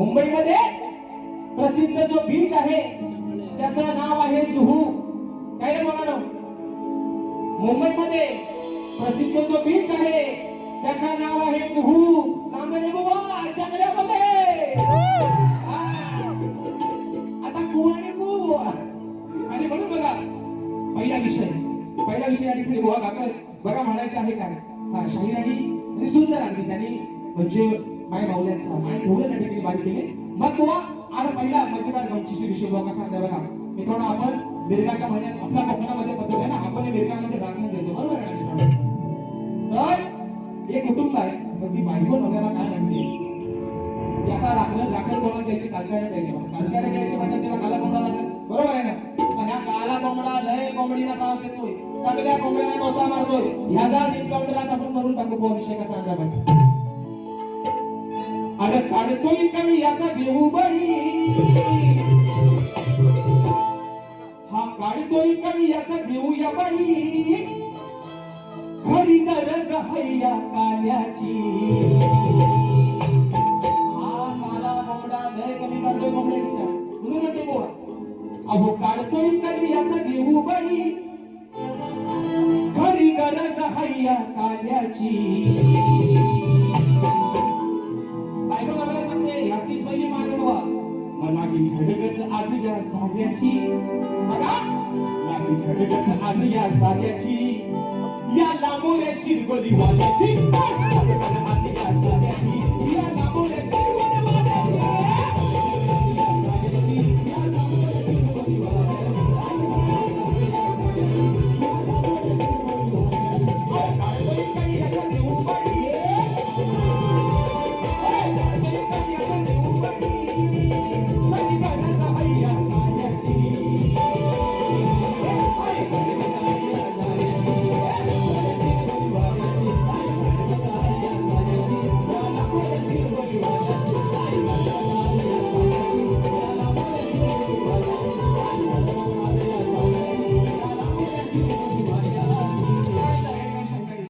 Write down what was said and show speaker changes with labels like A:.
A: मुंबईमध्ये प्रसिद्ध जो बीच आहे त्याचं नाव आहे जुहू. काय रे म्हणा मुंबईमध्ये प्रसिद्ध जो बीच आहे त्याचं नाव आहे जुहू. नामदेव बाबा आता कु आणि कु. आणि म्हणून बघा पहिला विषय. पहिला विषय आणि पुढे बघा काका. बघा म्हणायचं आहे काय. हा शाहीराणी आणि सुंदर अगदी त्यांनी म्हणजे माय माऊल्यांचा मान ठेवलं त्या ठिकाणी बारी मग तो आता पहिला मतदार गमतीशी विषय बुवा कसा बघा. मित्रांनो आपण मिरगाच्या महिन्यात आपल्या कोकणामध्ये पद्धत आहे ना आपण हे मिरगामध्ये राखण देतो. बरोबर आहे मित्रांनो? तर एक कुटुंब आहे पण ती बायको नवऱ्याला काय म्हणते? की आता राखण राखण कोणाला द्यायची? कालक्याला द्यायची कालक्याला द्यायची म्हणतात त्याला काला कोंबडा लागत बरोबर आहे ना? ह्या काला कोंबडा लय कोंबडीला त्रास देतोय सगळ्या कोंबड्याला डोसा मारतोय. ह्याचा एन्काउंटरच आपण करून टाकू बुवा विषय कसा आणला अरे काढतोय कमी याचा देऊ बळी. हा काढतोय कमी याचा देऊ या बळी. खरी गरज हैया काल्याची. हा काला कोंबडा लय कमी करतोय कोंबड्यांचा म्हणून म्हणते बुवा. अहो काढतोय कमी याचा देऊ बळी. खरी गरज हैया काल्याची. मनाची आज या साऱ्याची बघा. माझी धडगत आज या साऱ्याची या लांबोऱ्या शिरगोली वाल्याची